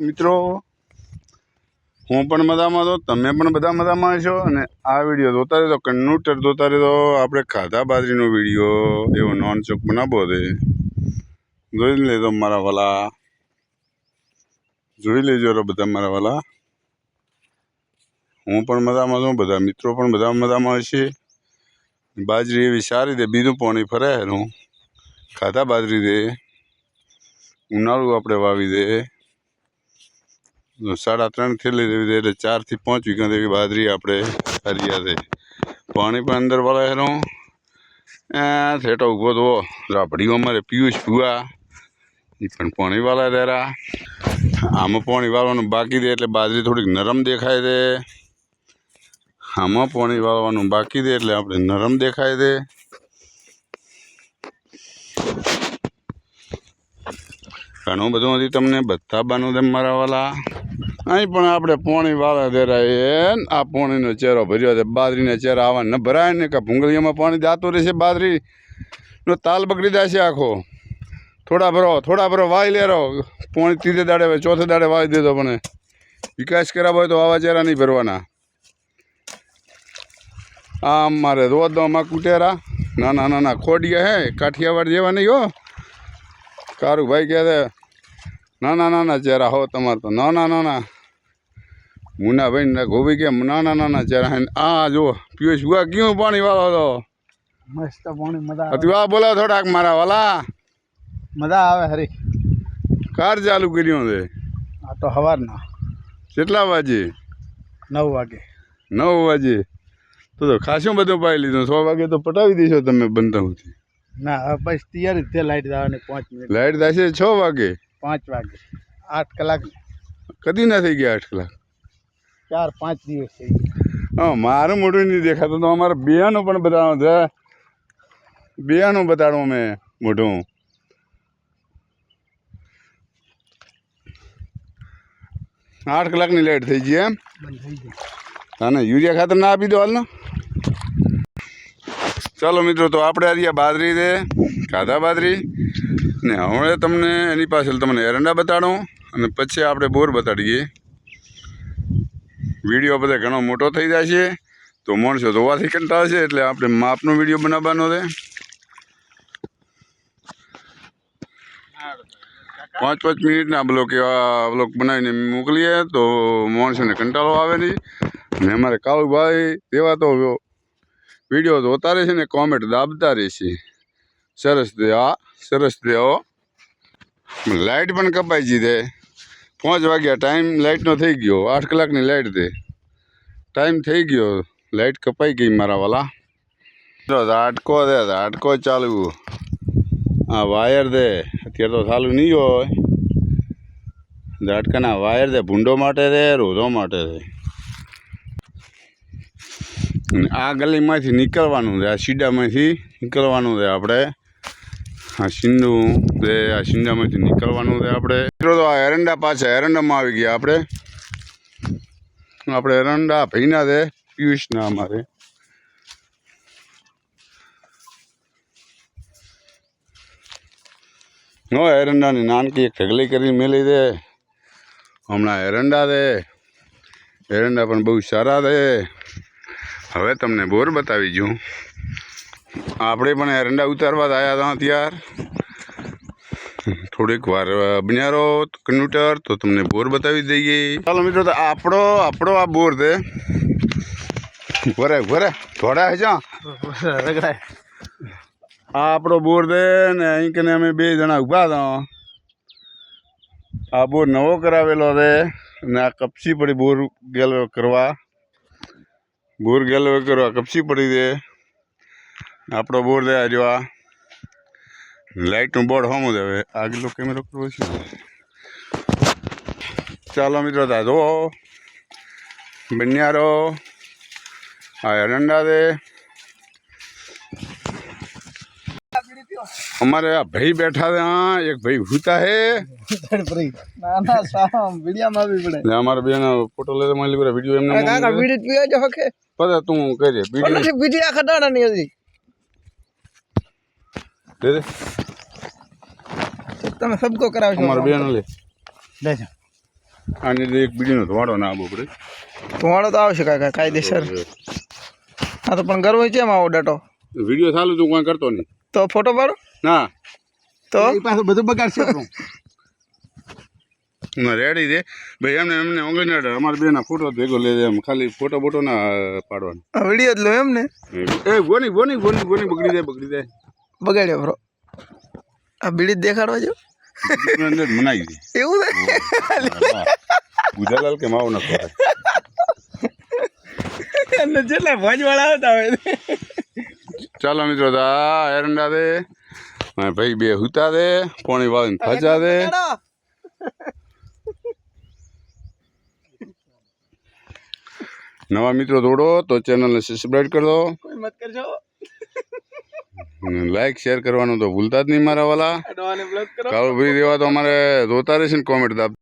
મિત્રો, હું પણ મજામાં તો તમે પણ બધા મજામાં છો? અને આ વીડિયો જોતા રહેતો કન્નુટર જોતા રહેતો આપણે ખાધા બાજરીનો વીડિયો, એવો નોન ચોક બનાવો છે. જોઈ લેજો મારા વાલા. જોઈ લેજો બધા મારા વાલા. હું પણ મજામાં છું, બધા મિત્રો પણ બધા મજામાં હશે બાજરી એવી સારી રીતે બીજું પાણી ફરે એનું. ખાધા બાજરી દે ઉનાળું આપણે વાવી દે સાડા ત્રણથી લઈ એટલે ચારથી પાંચ વીઘા જેવી બાજરી આપણે હરિયા છે. પાણી પણ અંદર વળે એ, થેટો ઊભો તો રાબડીઓ અમારે પિયુષ ભુવા એ પણ પાણી વાળા રહ્યા. આમાં પાણી વાળવાનું બાકી દે એટલે બાજરી થોડીક નરમ દેખાય દે આમાં પાણી વાળવાનું બાકી દે એટલે આપણે નરમ દેખાય દે ઘણું બધું હતી તમને બધા બાનું તેમ મારા વાલા. અહીં પણ આપણે પોણી વાળા દેરાય ને આ પોણીનો ચહેરો ભર્યો છે. બાજરીના ચહેરા આવા ન ભરાય ને કે ભૂંગળીઓમાં પાણી જાતું રહેશે? બાજરી નો તાલ બગડી જશે આખો. થોડા ભરો થોડા ભરો વાઈ લેરો. પોણી ત્રીજે દાડે હોય, ચોથે દાડે વાવી દેતો પણ વિકાસ કરાવવો હોય તો આવા ચહેરા નહીં ભરવાના. આમ મારે રોજ દોમાં કુટેરા. નાના નાના ખોડિયા હે કાઠિયાવાડ જેવા નહીં હો. કારું ભાઈ કહે છે નાના નાના ચહેરા હો તમારે તો નાના નાના. મુનાભાઈ ને ગોભી કેમ નાના નાના ચહેરા ને આ જો પિયુષ બુઆ ક્યું પાણી વાળો તો મસ્ત પાણી મજા આવે. તું આ બોલા થોડાક મારા વાલા. મજા આવે હરી. કાર ચાલુ કર્યું છે? આ તો સવારના કેટલા વાગે? નવ વાગે. નવ વાગે. તો તો ખાસું બધું પાઈ લીધું. સો વાગે તો પટાવી દેશો તમે બંધ સુધી ના બસ તૈયારી છે લાઈટ દાવાની પાંચ મિનિટ. લાઈટ દાશે છ વાગે? પાંચ વાગે. આઠ કલાક. કદી ના થઈ ગયા આઠ કલાક? ચાર પાંચ દિવસ થઈ મારું મોઢું નહીં દેખાતું તો અમારે બિયાનું પણ બતાવવાનું છે. બિયાનું બતાડું અમે મોઢું. આઠ કલાકની લેટ થઈ ગઈ એમ? અને યુરિયા ખાતર ના આપી દો હાલને. ચાલો મિત્રો તો આપણે આ બાદરી દે ખાધા બાદરી ને હવે તમને એની પાછળ તમને એરંડા બતાડો અને પછી આપણે બોર બતાડીએ. વીડિયો બધે ઘણો મોટો થઈ જાય છે. તો માણસો જોવાથી છે, એટલે આપણે માપનો વીડિયો બનાવવાનો છે. પાંચ પાંચ મિનિટના બ્લોક એવા બ્લોક બનાવીને મોકલીએ તો માણસોને કંટાળો આવે નહીં. અને અમારે કાળુભાઈ તેવા તો વીડિયો જોતા રહેશે ને કોમેન્ટ દાબતા રહે છે. સરસ દે આ સરસ દેવો લાઇટ પણ કપાઈ જીધે પાંચ વાગ્યા ટાઈમ લાઇટનો થઈ ગયો. આઠ કલાકની લાઇટ દે. ટાઈમ થઈ ગયો. લાઇટ કપાઈ ગઈ મારા વાલા. જો ઝાટકો દે આટકો ચાલુ. આ વાયર દે. અત્યારે તો ચાલુ નહીં હોય. ઝાટકાના વાયર દે. ભૂંડો માટે રે રોધો માટે રે અને આ ગલીમાંથી નીકળવાનું છે. આ સીડામાંથી નીકળવાનું છે આપણે. આ શીંડું તે આ શીંડામાંથી નીકળવાનું છે આપણે. તો આ એરંડા પાછા એરંડામાં આવી ગયા આપણે. આપણે એરંડા દે છે પિયુષના અમારે નો, એરંડાની નાનકી એક ઢગલી કરી મેલી દે. હમણાં એરંડા દે. એરંડા પણ બહુ સારા દે. હવે તમને બોર બતાવી જઉં. આપણે પણ એરંડા ઉતારવા જ આવ્યા હતા ત્યાર થોડીક વાર બન્યારો કન્યુટર તો તમને બોર બતાવી દઈએ. ચાલો મિત્રો તો આપણો આપણો આ બોર છે. ભરે ભરે થોડા હે. રગડાય. આ આપણો બોર છે ને અહીં કને અમે બે જણા ઊભા હતા આ બોર નવો કરાવેલો છે અને આ કપસી પડી બોર ગેલો કરવા. બોર ગેલવે કરવા કપસી પડી છે. આપણો બોર દે જો આ લાઇટનું બોર્ડ હોમું દેવે. હવે આગલો કેમેરો કરવો છે. ચાલો મિત્રો તા જો બન્યારો. આ એરંડા દે. અમારે આ ભાઈ બેઠા છે હા એક ભાઈ ભૂતા હે. અમારા બેન ફોટો લે મારી લીધો વીડિયો એમને પતા તું કરી વીડિયો. વિડિયા ખડાડા ની હતી. દે દે. તમે સબકો કરાવજો અમારા બેન લે. લેજો આની અંદર એક બીડીનો ધોવાડો ના આવવો પડે. ધોવાડો તો આવશે કાકા કાયદેસર. હા તો પણ ગરવો કેમ આવો ડટો? વીડિયો ચાલુ તું કોઈ કરતો નહીં. તો ફોટો પાડો? ના. તો? પાછું બધું બગાડશે રેડી દે ભાઈ એમને એમને ઓંગળી અમારે બેના ફોટો ભેગો લે એમ. ખાલી ફોટો બોટો ના પાડવાનો. વીડિયો જ લો એમ ને એ ગોની ગોની ગોની ગોની બગડી જાય બગડી જાય. બગાડ્યો બ્રો આ બીડી દેખાડવા જો અંદર મનાઈ દે એવું ગુજાલાલ કે માવો નતો અને જેટલા ભોજવાળા આવતા હોય ચાલો મિત્રો તો આ એરંડા દે મારા ભાઈ બે હુતા દે પોણી વાળીને ફજા દે. નવા મિત્રો દોડો તો ચેનલને સબસ્ક્રાઈબ કરી દો. મત કરજો. લાઈક શેર કરવાનું તો ભૂલતા જ નહીં મારા વાલા. કાળુભાઈ દેવા તો અમારે જોતા રહેશે ને કોમેન્ટ દાબ